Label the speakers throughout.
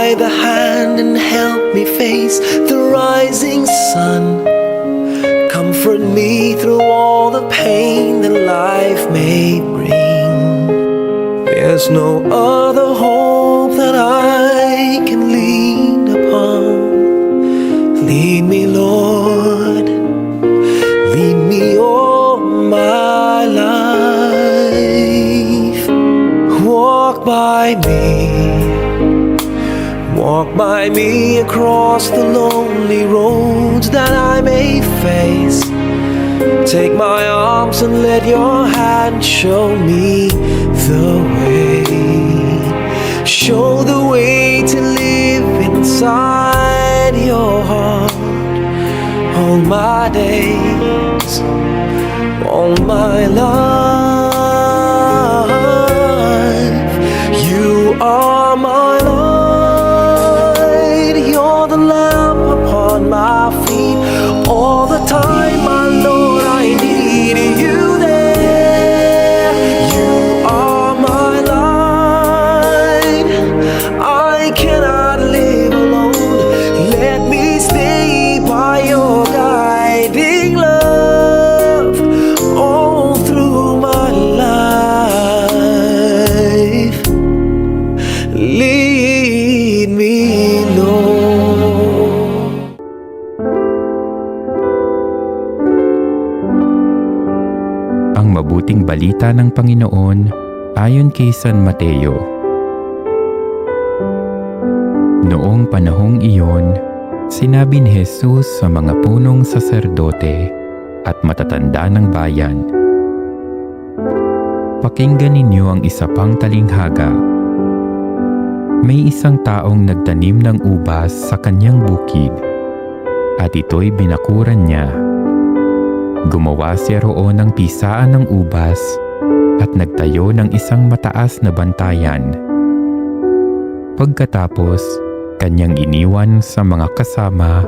Speaker 1: by the hand and help me face the rising sun. Comfort me through all the pain that life may bring. There's no other By me across the lonely roads that I may face. Take my arms and let your hand show me the way. Show the way to live inside your heart all my days, all my life.
Speaker 2: Mabuting balita ng Panginoon ayon kay San Mateo. Noong panahong iyon, sinabi ni Jesus sa mga punong saserdote at matatanda ng bayan, Pakinggan ninyo ang isa pang talinghaga. May isang taong nagtanim ng ubas sa kanyang bukid at ito'y binakuran niya. Gumawa siya roon ng pisaan ng ubas at nagtayo ng isang mataas na bantayan. Pagkatapos, kanyang iniwan sa mga kasama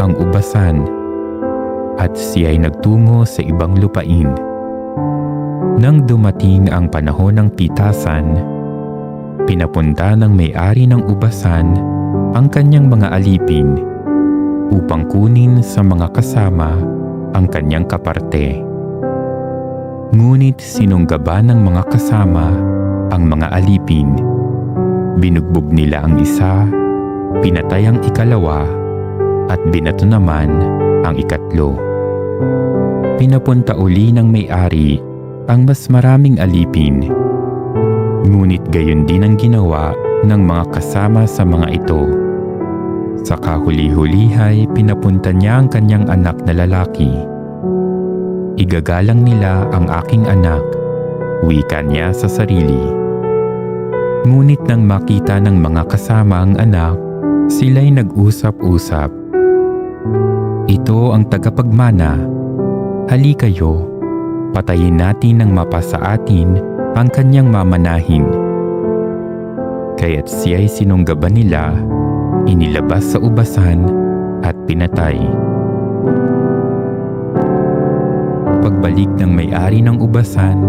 Speaker 2: ang ubasan at siya ay nagtungo sa ibang lupain. Nang dumating ang panahon ng pitasan, pinapunta ng may-ari ng ubasan ang kanyang mga alipin upang kunin sa mga kasama ang kanyang kaparte. Ngunit sinunggaban ng mga kasama ang mga alipin. Binugbog nila ang isa, pinatay ang ikalawa, at binato naman ang ikatlo. Pinapunta uli ng may-ari ang mas maraming alipin. Ngunit gayon din ang ginawa ng mga kasama sa mga ito. Sa kahuli-hulihay, pinapunta niya ang kanyang anak na lalaki. Igagalang nila ang aking anak, wika niya sa sarili. Ngunit nang makita ng mga kasama ang anak, sila'y nag-usap-usap. Ito ang tagapagmana. Hali kayo, patayin natin ng mapa sa atin ang kanyang mamanahin. Kaya't siya'y sinunggaban nila inilabas sa ubasan at pinatay. Pagbalik ng may-ari ng ubasan,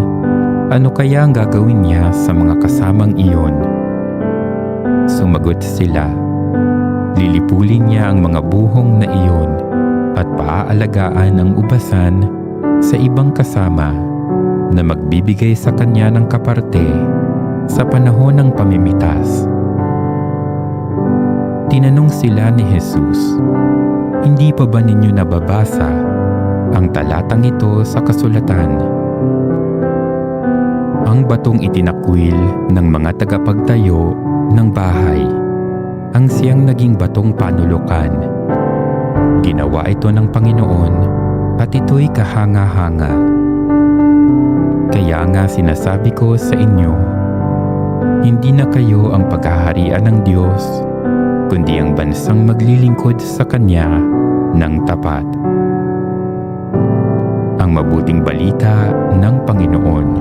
Speaker 2: ano kaya ang gagawin niya sa mga kasamang iyon? Sumagot sila, lilipulin niya ang mga buhong na iyon at paaalagaan ang ubasan sa ibang kasama na magbibigay sa kanya ng kaparte sa panahon ng pamimitas. Tinanong sila ni Jesus, Hindi pa ba ninyo nababasa ang talatang ito sa kasulatan? Ang batong itinakwil ng mga tagapagtayo ng bahay, ang siyang naging batong panulukan. Ginawa ito ng Panginoon at ito'y kahanga-hanga. Kaya nga sinasabi ko sa inyo, hindi na kayo ang paghaharian ng Diyos, kundi ang bansang maglilingkod sa Kanya ng tapat. Ang mabuting balita ng Panginoon.